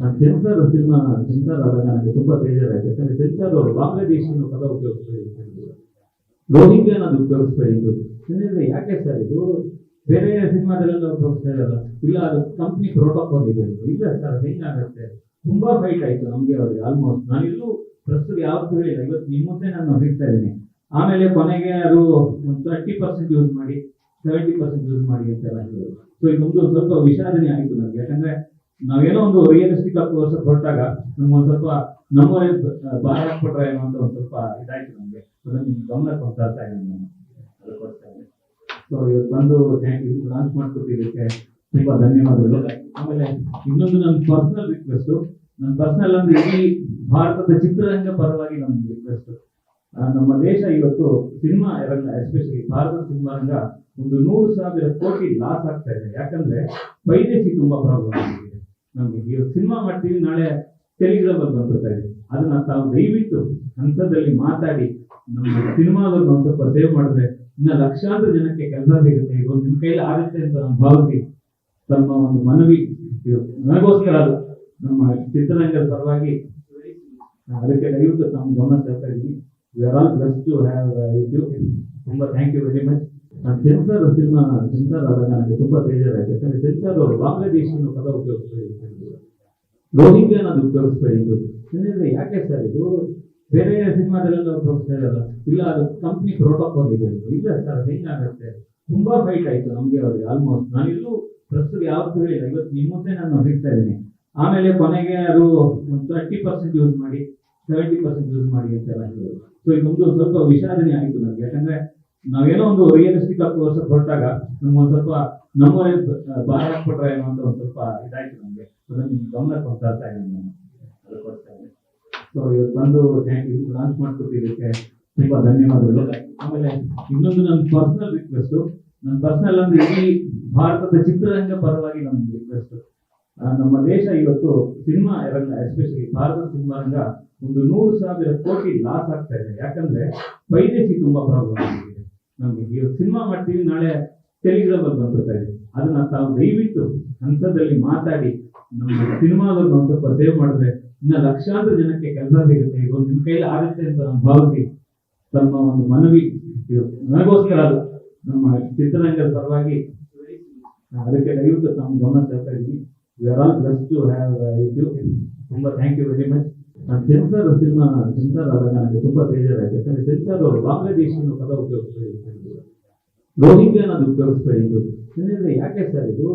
ನಾನು censor cinema, censor ಆದಾಗ ನನಗೆ ತುಂಬಾ ಬೇಜಾರಾಯಿತು ಯಾಕಂದ್ರೆ ಸೆನ್ಸರ್ ಅವರು ಬಾಂಗ್ಲಾದೇಶಿನ ಪದ ಉಪಯೋಗಿಸ್ತಾ ಅಂತ. ರೋಹಿಂಗ್ಯ ಅನ್ನೋದು ಉಪಯೋಗಿಸ್ತಾ ಇದ್ರು ಸುಮ್ಮನೆ ಯಾಕೆ ಸರ್ ಇದು? ಬೇರೆ ಸಿನಿಮಾದಲ್ಲೆಲ್ಲ ಉಪಯೋಗಿಸ್ತಾ ಇರಲ್ಲ ಇಲ್ಲ, ಅದು ಕಂಪ್ನಿ ಪ್ರೋಟೋಕಾಲ್ ಇದೆ. ಇಲ್ಲ ಸರ್, ಹೆಂಗಾಗತ್ತೆ? ತುಂಬಾ ಫೈಟ್ ಆಯ್ತು ನಮ್ಗೆ ಅವ್ರಿಗೆ ಆಲ್ಮೋಸ್ಟ್ ನಾನಿಲ್ಲೂ ಪ್ರಸ್ತುತ ಯಾವ್ದು ಹೇಳಿಲ್ಲ. ಇವತ್ತು ನಿಮ್ಮ ಮುಂದೆ ನಾನು ಹೇಳ್ತಾ ಇದ್ದೀನಿ. ಆಮೇಲೆ ಕೊನೆಗೆ ಅದು ತರ್ಟಿ ಪರ್ಸೆಂಟ್ ಯೂಸ್ ಮಾಡಿ ಸೆವೆಂಟಿ ಪರ್ಸೆಂಟ್ ಯೂಸ್ ಮಾಡಿ ಅಂತೆಲ್ಲ ಹೇಳಿದ್ರು. ಸೊ ಇದೊಂದು ಸ್ವಲ್ಪ ವಿಷಾದನೆ ಆಯಿತು ನನಗೆ. ಯಾಕಂದ್ರೆ ನಾವೇನೋ ಒಂದು ರಿಯಲಿಸ್ಟಿಕ್ ಆಗಿ ತೋರ್ಸಕ್ ಹೊರಟಾಗ ನಮ್ಗೊಂದು ಸ್ವಲ್ಪ ನಮ್ಮವರೇ ಬಾಯ ಹಾಕ್ಬಿಟ್ರೆ ಏನೋ ಅಂತ ಒಂದು ಸ್ವಲ್ಪ ಇದಾಯ್ತು ನಮ್ಗೆ. ಅದನ್ನ ನಿಮ್ ಗಮನಕ್ಕೆ ಒಂದು ತರ್ತಾ ಇದ್ದೀನಿ ನಾನು. ಅದಕ್ಕೋಸ್ಕರ ಸೊ ಇವತ್ತು ಬಂದು ಲಾಂಚ್ ಮಾಡ್ಕೊಟ್ಟಿದ್ದಕ್ಕೆ ತುಂಬಾ ಧನ್ಯವಾದಗಳು. ಆಮೇಲೆ ಇನ್ನೊಂದು ನನ್ನ ಪರ್ಸನಲ್ ರಿಕ್ವೆಸ್ಟ್ ನನ್ನ ಪರ್ಸನಲ್ ಅಂದ್ರೆ ಇಡೀ ಭಾರತದ ಚಿತ್ರರಂಗ ಪರವಾಗಿ ನನ್ನ ರಿಕ್ವೆಸ್ಟ್ ನಮ್ಮ ದೇಶ ಇವತ್ತು ಸಿನಿಮಾ ರಂಗ ಎಸ್ಪೆಷಲಿ ಭಾರತದ ಸಿನಿಮಾ ರಂಗ ಒಂದು ನೂರು ಸಾವಿರ ಕೋಟಿ ಲಾಸ್ ಆಗ್ತಾ ಇದೆ. ಯಾಕಂದ್ರೆ ವೈದೇಶಿ ತುಂಬಾ ಪ್ರಾಬ್ಲಮ್ ಆಗಿದೆ. ನಮ್ಗೆ ಇವತ್ತು ಸಿನಿಮಾ ಮಾಡ್ತೀವಿ, ನಾಳೆ ಟೆಲಿಗ್ರಾಮ್ ಅಲ್ಲಿ ಬಂದ್ಬಿಡ್ತಾ ಇದೆ. ಅದನ್ನ ತಾವು ದಯವಿಟ್ಟು ಹಂತದಲ್ಲಿ ಮಾತಾಡಿ ನಮ್ಮ ಸಿನಿಮಾದವ್ರನ್ನ ಒಂದು ಸ್ವಲ್ಪ ಸೇವ್ ಮಾಡಿದ್ರೆ ಇನ್ನ ಲಕ್ಷಾಂತರ ಜನಕ್ಕೆ ಕೆಲಸ ಸಿಗುತ್ತೆ. ಇದು ನಿಮ್ ಕೈಲಿ ಆಗುತ್ತೆ ಅಂತ ನಾನು ಭಾವಿಸಿ ತಮ್ಮ ಒಂದು ಮನವಿ ನನಗೋಸ್ಕರ ಅದು. ನಮ್ಮ ಚಿತ್ರರಂಗದ ಪರವಾಗಿ ಅದಕ್ಕೆ ದಯವಿಟ್ಟು ತಮ್ಮ ಗಮನ ತರ್ತಾ ಇದ್ದೀನಿ. ಆರ್ ಆಲ್ ಹ್ಯಾವ್ ಇದು ತುಂಬಾ ಥ್ಯಾಂಕ್ ಯು ವೆರಿ ಮಚ್ ನಾನು ಸೆನ್ಸರ್ ಸಿನಿಮಾ ಸೆನ್ಸರ್ ಆದಾಗ ನನಗೆ ತುಂಬಾ ಬೇಜಾರಾಯಿತು. ಯಾಕಂದ್ರೆ ಸೆನ್ಸರ್ ಅವರು ಬಾಂಗ್ಲಾದೇಶಿ ಪದ ಉಪಯೋಗಿಸ್ಬೇಡಿ ಅಂತ ನಾನು ಉಪಯೋಗಿಸ್ತಾ ಅನ್ನೋದು ಏನಿದ್ರೆ ಯಾಕೆ ಸರ್ ಇದು? ಬೇರೆ ಸಿನಿಮಾದಲ್ಲೆಲ್ಲ ಉಪಯೋಗಿಸ್ತಾ ಇರಲ್ಲ. ಇಲ್ಲ, ಅದು ಕಂಪ್ನಿ ಪ್ರೋಟೋಕಾಲ್ ಇದೆ. ಇಲ್ಲ ಸರ್, ಹೆಂಗಾಗತ್ತೆ? ತುಂಬಾ ಫೈಟ್ ಆಯ್ತು ನಮ್ಗೆ ಅವ್ರಿಗೆ ಆಲ್ಮೋಸ್ಟ್ ನಾನಿಲ್ಲೂ ಪ್ರಸ್ತುತ ಯಾವತ್ತೂ ಹೇಳಿಲ್ಲ. ಇವತ್ತು ನಿಮ್ಮ ಮುಂದೆ ನಾನು ಹೇಳ್ತಾ ಇದ್ದೀನಿ. ಆಮೇಲೆ ಕೊನೆಗೆ ಅದು ಒಂದು ತರ್ಟಿ ಪರ್ಸೆಂಟ್ ಯೂಸ್ ಮಾಡಿ ಸೆವೆಂಟಿ ಪರ್ಸೆಂಟ್ ಯೂಸ್ ಮಾಡಿ ಅಂತೆಲ್ಲ ಹೇಳಿದ್ರು. ಸೊ ಒಂದು ಸ್ವಲ್ಪ ವಿಷಾದನೆ ಆಯಿತು ನನಗೆ ಯಾಕಂದ್ರೆ ನಾವೇನೋ ಒಂದು ರಿಯಲಿಸ್ಟಿಕ್ ತೋರ್ಸಕ್ ಹೊರಟಾಗ ನಮ್ಗೊಂದು ಸ್ವಲ್ಪ ನಮ್ಮ ಬಾಯ ಹಾಕ್ಬಿಟ್ರೆ ಏನೋ ಅಂತ ಒಂದು ಸ್ವಲ್ಪ ಇದಾಯ್ತು ನಮಗೆ. ಅದನ್ನ ಗಮನ ತರ್ತಾ ಇದ್ದೀನಿ ಅದಕ್ಕೋಸ್ಕರ ಸೊ ಇವತ್ತು ಬಂದು ಲಾಂಚ್ ಮಾಡ್ಕೊಟ್ಟಿದ್ದಕ್ಕೆ ತುಂಬಾ ಧನ್ಯವಾದಗಳು. ಆಮೇಲೆ ಇನ್ನೊಂದು ನನ್ನ ಪರ್ಸನಲ್ ರಿಕ್ವೆಸ್ಟ್ ನನ್ನ ಪರ್ಸನಲ್ ಅಂದ್ರೆ ಇಡೀ ಭಾರತದ ಚಿತ್ರರಂಗ ಪರವಾಗಿ ನನ್ನ ರಿಕ್ವೆಸ್ಟ್ ನಮ್ಮ ದೇಶ ಇವತ್ತು ಸಿನಿಮಾ ರಂಗ ಎಸ್ಪೆಷಲಿ ಭಾರತದ ಸಿನಿಮಾ ರಂಗ ಒಂದು ನೂರು ಸಾವಿರ ಕೋಟಿ ಲಾಸ್ ಆಗ್ತಾ ಇದೆ. ಯಾಕಂದ್ರೆ ವೈದೇಶಿ ತುಂಬಾ ಪ್ರಾಬ್ಲಮ್ ಆಗಿದೆ. ನಮ್ಗೆ ಇವತ್ತು ಸಿನಿಮಾ ಮಾಡ್ತೀವಿ, ನಾಳೆ ಟೆಲಿಗ್ರಾಮ್ ಬಂದ್ಬಿಡ್ತಾ ಇದೆ. ಅದನ್ನ ತಾವು ದಯವಿಟ್ಟು ಹಂತದಲ್ಲಿ ಮಾತಾಡಿ ನಮ್ಮ ಸಿನಿಮಾದವ್ರನ್ನ ಒಂದ್ ಸ್ವಲ್ಪ ಸೇವ್ ಮಾಡಿದ್ರೆ ಇನ್ನ ಲಕ್ಷಾಂತರ ಜನಕ್ಕೆ ಕೆಲಸ ಸಿಗುತ್ತೆ. ಇದು ನಿಮ್ ಕೈಲಿ ಆಗುತ್ತೆ ಅಂತ ನಾನು ಭಾವಿಸಿ ತಮ್ಮ ಒಂದು ಮನವಿ ನನಗೋಸ್ಕರ ಅದು. ನಮ್ಮ ಚಿತ್ರರಂಗದ ಪರವಾಗಿ ಅದಕ್ಕೆ ದಯವಿಟ್ಟು ತಮ್ಮ ಗಮನ ತರ್ತಾ ಇದ್ದೀನಿ. ಆಲ್ ಟು ಹ್ಯಾವ್ ತುಂಬಾ ಥ್ಯಾಂಕ್ ಯು ವೆರಿ ಮಚ್ ನಾನು ಸೆನ್ಸರ್ ಸಿನಿಮಾ ಸೆನ್ಸರ್ ಆದಾಗ ನನಗೆ ತುಂಬಾ ಬೇಜಾರಾಯಿತು. ಯಾಕಂದ್ರೆ ಸೆನ್ಸರ್ ಅವರು ಬಾಂಗ್ಲಾದೇಶಿನ ಪದ ಉಪಯೋಗಿಸ್ತಾ ಇದ್ದಾರೆ ಹೇಳಿದ್ರು. ಉಪಯೋಗಿಸ್ತಾ ಇದ್ದು ಯಾಕೆ ಸರ್ ಇದು?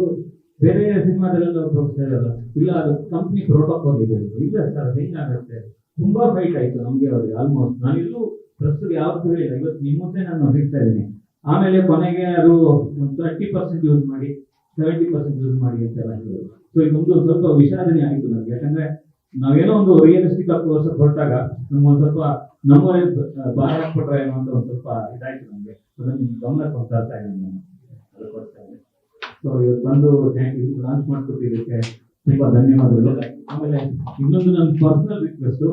ಬೇರೆ ಸಿನಿಮಾದಲ್ಲೆಲ್ಲ ತೋರಿಸ್ತಾ ಇರಲ್ಲ ಇಲ್ಲ, ಅದು ಕಂಪ್ನಿ ಪ್ರೋಟೋಕಾಲ್ ಇದೆ. ಇಲ್ಲ ಸರ್ ಹೆಂಗಾಗತ್ತೆ ತುಂಬಾ ಫೈಟ್ ಆಯ್ತು ನಮ್ಗೆ ಅವ್ರಿಗೆ ಆಲ್ಮೋಸ್ಟ್ ನಾನಿಲ್ಲೂ ಪ್ರಸ್ತುತ ಯಾವತ್ತೂ ಹೇಳಿಲ್ಲ ಇವತ್ತು ನಿಮ್ಮ ಮುಂದೆ ನಾನು ಹೇಳ್ತಾ ಇದ್ದೀನಿ. ಆಮೇಲೆ ಕೊನೆಗೆ ಅದು ಒಂದು ತರ್ಟಿ ಪರ್ಸೆಂಟ್ ಯೂಸ್ ಮಾಡಿ ಸೆವೆಂಟಿ ಪರ್ಸೆಂಟ್ ಯೂಸ್ ಮಾಡಿ ಅಂತ ಎಲ್ಲ ಹೇಳಿದ್ರು. ಸೊ ಒಂದು ಸ್ವಲ್ಪ ವಿಷಾದನೆ ಆಯಿತು ನನಗೆ ಯಾಕಂದ್ರೆ ನಾವೇನೋ ಒಂದು ರಿಯಲಿಸ್ಟಿಕ್ ಆಗಿ ತೋರ್ಸಕ್ ಹೊರಟಾಗ ನಮ್ಗೊಂದು ಸ್ವಲ್ಪ ನಮ್ಮ ಬಾರ ಹಾಕ್ಬಿಟ್ರೆ ಏನೋ ಅಂತ ಒಂದು ಸ್ವಲ್ಪ ಇದಾಯ್ತು ನಮಗೆ. ಅದನ್ನ ಒಂದು ತರ್ತಾ ಇದ್ದೀನಿ ನಾನು. ಅದಕ್ಕೋಸ್ಕರ ಸೊ ಇವತ್ತು ಬಂದು ಥ್ಯಾಂಕ್ ಯು ಲಾಂಚ್ ಮಾಡ್ಕೊಟ್ಟಿದ್ದಕ್ಕೆ ತುಂಬಾ ಧನ್ಯವಾದಗಳು. ಆಮೇಲೆ ಇನ್ನೊಂದು ನನ್ನ ಪರ್ಸನಲ್ ರಿಕ್ವೆಸ್ಟ್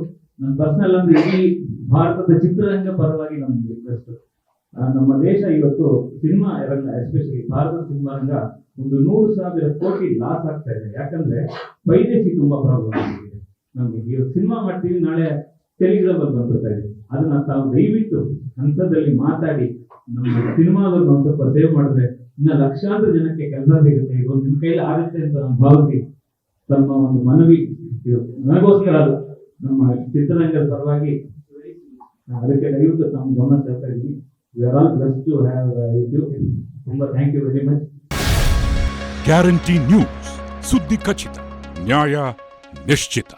ನನ್ನ ಪರ್ಸನಲ್ ಅಂದ್ರೆ ಇಡೀ ಭಾರತದ ಚಿತ್ರರಂಗ ಪರವಾಗಿ ನನ್ನ ರಿಕ್ವೆಸ್ಟ್ ನಮ್ಮ ದೇಶ ಇವತ್ತು ಸಿನಿಮಾ ರಂಗ ಎಸ್ಪೆಷಲಿ ಭಾರತದ ಸಿನಿಮಾ ರಂಗ ಒಂದು ನೂರು ಸಾವಿರ ಕೋಟಿ ಲಾಸ್ ಆಗ್ತಾ ಇದೆ. ಯಾಕಂದ್ರೆ ವೈದೇಶಿ ತುಂಬಾ ಪ್ರಾಬ್ಲಮ್ ಆಗಿದೆ. ನಮ್ಗೆ ಇವತ್ತು ಸಿನಿಮಾ ಮಾಡ್ತೀವಿ, ನಾಳೆ ಟೆಲಿಗ್ರಾಮ್ ಅಲ್ಲಿ ಬಂದ್ಬಿಡ್ತಾ ಇದೆ. ಅದನ್ನ ತಾವು ದಯವಿಟ್ಟು ಹಂತದಲ್ಲಿ ಮಾತಾಡಿ ನಮ್ಮ ಸಿನಿಮಾದವ್ರನ್ನ ಒಂದ್ ಸ್ವಲ್ಪ ಸೇವ್ ಮಾಡಿದ್ರೆ ಇನ್ನ ಲಕ್ಷಾಂತರ ಜನಕ್ಕೆ ಕೆಲಸ ಸಿಗುತ್ತೆ. ಇದು ನಿಮ್ಮ ಕೈಲಿ ಆಗುತ್ತೆ ಅಂತ ನಾನು ಭಾವಿಸಿ ತಮ್ಮ ಒಂದು ಮನವಿ ಇದು ನನಗೋಸ್ಕರ ಅದು. ನಮ್ಮ ಚಿತ್ರರಂಗದ ಪರವಾಗಿ ಅದಕ್ಕೆ ದಯವಿಟ್ಟು ತಮ್ಮ ಗಮನ ತರ್ತಾ ಇದ್ದೀನಿ we are all to have ತುಂಬಾ thank you very much guarantee news ಸುದ್ದಿ ಖಚಿತ ನ್ಯಾಯ ನಿಶ್ಚಿತ